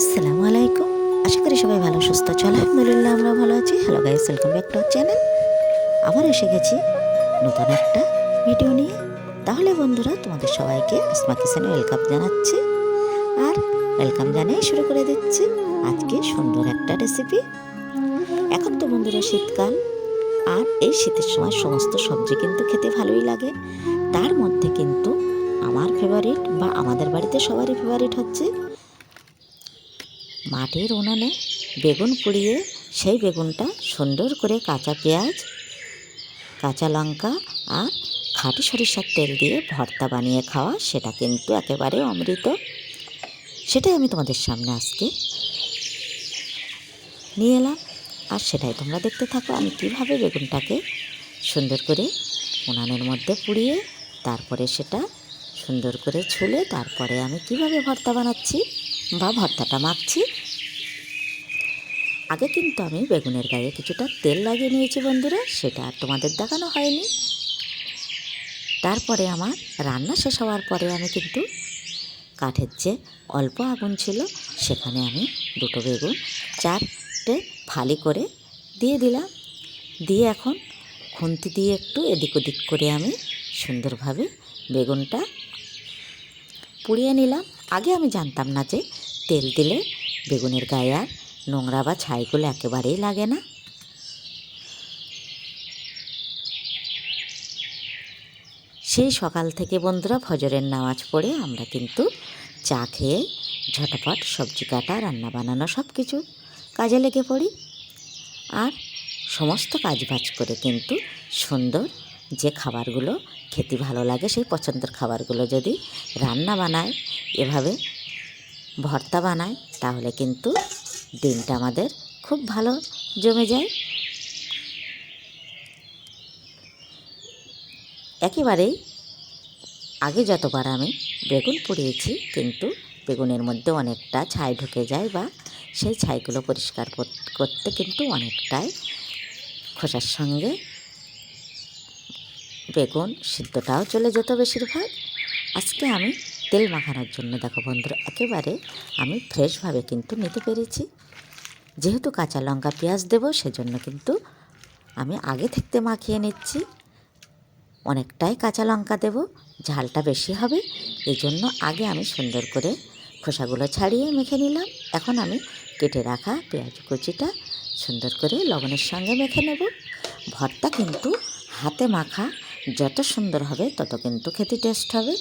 আসসালামু আলাইকুম। আশা করি সবাই ভালো, সুস্থ। আছো আলহামদুলিল্লাহ, আমরা ভালো আছি। Hello guys welcome back to channel আবার এসে গেছি নতুন একটা ভিডিও নিয়ে। তাহলে বন্ধুরা, তোমাদের সবাইকে আসমা কিচেনে ওয়েলকাম জানাচ্ছি। আর ওয়েলকাম জানিয়ে শুরু করে দিচ্ছি আজকে সুন্দর একটা রেসিপি এখন তো বন্ধুরা, শীতকাল। আর এই শীতের সময় সমস্ত সবজি কিন্তু খেতে ভালোই লাগে। তার মধ্যে কিন্তু আমার ফেভারিট বা আমাদের বাড়িতে সবারই ফেভারিট হচ্ছে মাটির উনুনে বেগুন পুড়িয়ে সেই বেগুনটা সুন্দর করে কাঁচা পেঁয়াজ, কাঁচা লঙ্কা আর খাঁটি সরিষার তেল দিয়ে ভর্তা বানিয়ে খাওয়া সেটা কিন্তু একেবারে অমৃত। সেটাই আমি তোমাদের সামনে আজকে নিয়ে এলাম। আর সেটাই তোমরা দেখতে থাকো আমি কীভাবে বেগুনটাকে সুন্দর করে উনানের মধ্যে পুড়িয়ে তারপরে সেটা সুন্দর করে ছুলে তারপরে আমি কীভাবে ভর্তা বানাচ্ছি। বা ভর্তাটা মাখছি আগে কিন্তু আমি বেগুনের গায়ে কিছুটা তেল লাগিয়ে নিয়েছি বন্ধুরা, সেটা আর তোমাদের দেখানো হয়নি। তারপরে আমার রান্না শেষ হওয়ার পরে আমি কিন্তু কাঠের যে অল্প আগুন ছিল, সেখানে আমি দুটো বেগুন চারটে ফালি করে দিয়ে দিলাম। দিয়ে এখন খুন্তি দিয়ে একটু এদিক ওদিক করে আমি সুন্দরভাবে বেগুনটা পুড়িয়ে নিলাম। আগে আমি জানতাম না যে তেল দিলে বেগুনের গায়ে আর নোংরা বা ছাইগুলো একেবারেই লাগে না। সেই সকাল থেকে বন্ধুরা ফজরের নামাজ পড়ে আমরা কিন্তু চা খেয়ে ঝটপট সবজি কাটা, রান্না বানানো সব কিছু কাজে লেগে পড়ি। আর সমস্ত কাজ বাজ করে কিন্তু সুন্দর যে খাবারগুলো খেতে ভালো লাগে সেই পছন্দের খাবারগুলো যদি রান্না বানায়, এভাবে ভর্তা বানায় তাহলে কিন্তু দিনটা আমাদের খুব ভালো জমে যায়। একেবারেই আগে যতবার আমি বেগুন পুড়িয়েছি, কিন্তু বেগুনের মধ্যে অনেকটা ছাই ঢুকে যায় বা সেই ছাইগুলো পরিষ্কার কর- করতে কিন্তু অনেকটাই খোসার সঙ্গে বেগুন সিদ্ধটাও চলে যেত বেশিরভাগ। আজকে আমি তেল মাখানোর জন্য দেখো বন্ধুরা, একেবারে আমি ফ্রেশভাবে কিন্তু নিতে পেরেছি। যেহেতু কাঁচা লঙ্কা পেঁয়াজ দেবো, সেজন্য কিন্তু আমি আগে থাকতে মাখিয়ে নিচ্ছি। অনেকটাই কাঁচা লঙ্কা দেব, ঝালটা বেশি হবে এই জন্য আগে আমি সুন্দর করে খোসাগুলো ছাড়িয়ে মেখে নিলাম। এখন আমি কেটে রাখা পেঁয়াজ কুচিটা সুন্দর করে লবণের সঙ্গে মেখে নেব। ভর্তা কিন্তু হাতে মাখা, যত সুন্দর হবে তত কিন্তু খেতে টেস্ট হবে।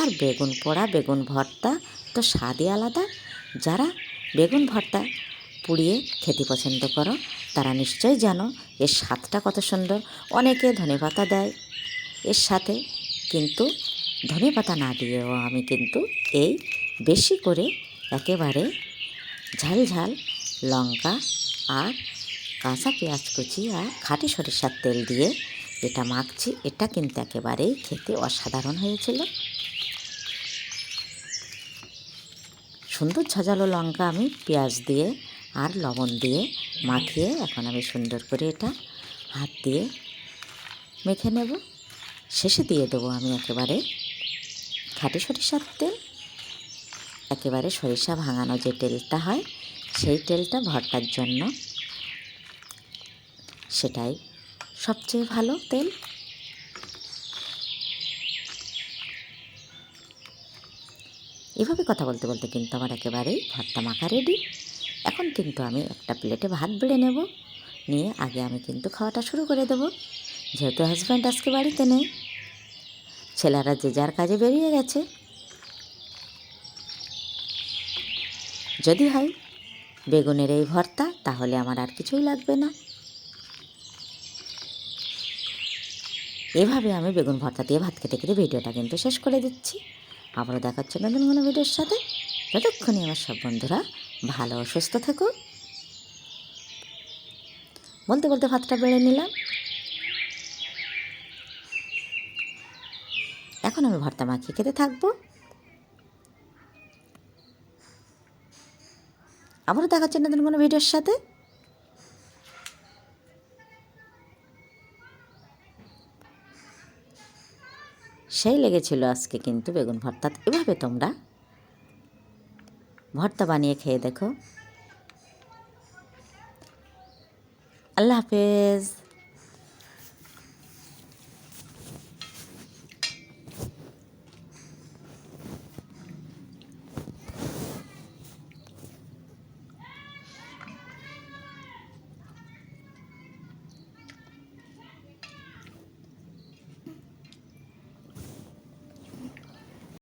আর বেগুন পোড়া, বেগুন ভর্তা তো স্বাদই আলাদা। যারা বেগুন ভর্তা পুড়িয়ে খেতে পছন্দ করো, তারা নিশ্চয়ই জানো এর স্বাদটা কত সুন্দর। অনেকে ধনেপাতা দেয় এর সাথে, কিন্তু ধনেপাতা না দিয়েও আমি কিন্তু এই বেশি করে একেবারে ঝাল ঝাল লঙ্কা আর কাঁচা পেঁয়াজ কুচি আর খাঁটি সরিষার তেল দিয়ে এটা মাখছি। এটা কিন্তু একেবারেই খেতে অসাধারণ হয়েছিল। সুন্দর ঝাঁঝালো লঙ্কা আমি পেঁয়াজ দিয়ে আর লবণ দিয়ে মাখিয়ে এখন আমি সুন্দর করে এটা হাত দিয়ে মেখে নেব। শেষে দিয়ে দেবো আমি একেবারে খাঁটি সরিষার তেল। একেবারে সরিষা ভাঙানো যে তেলটা হয়, সেই তেলটা ভর্তার জন্য। সেটাই সবচেয়ে ভালো তেল। এভাবে কথা বলতে বলতে কিন্তু আমার একেবারেই ভর্তা মাখা রেডি এখন কিন্তু আমি একটা প্লেটে ভাত বেড়ে নেব। নিয়ে আগে আমি কিন্তু খাওয়াটা শুরু করে দেব। যেহেতু হাজব্যান্ড আজকে বাড়িতে নেই, ছেলেরা যে যার কাজে বেরিয়ে গেছে। যদি হয় বেগুনের এই ভর্তা, তাহলে আমার আর কিছুই লাগবে না। এভাবে আমি বেগুন ভর্তা দিয়ে ভাত খেতে খেতে ভিডিওটা কিন্তু শেষ করে দিচ্ছি। আবারও দেখাচ্ছে নতুন কোনো ভিডিওর সাথে। যতক্ষণই আমার সব বন্ধুরা ভালো সুস্থ থেকো বলতে বলতে ভাতটা বেড়ে নিলাম। এখন আমি ভর্তা মাখিয়ে খেতে থাকব। আবারও দেখাচ্ছে নতুন কোনো ভিডিওর সাথে। নেশাই লেগেছিল আজকে কিন্তু বেগুন ভর্তা। এভাবে তোমরা ভর্তা বানিয়ে খেয়ে দেখো। আল্লাহ হাফেজ।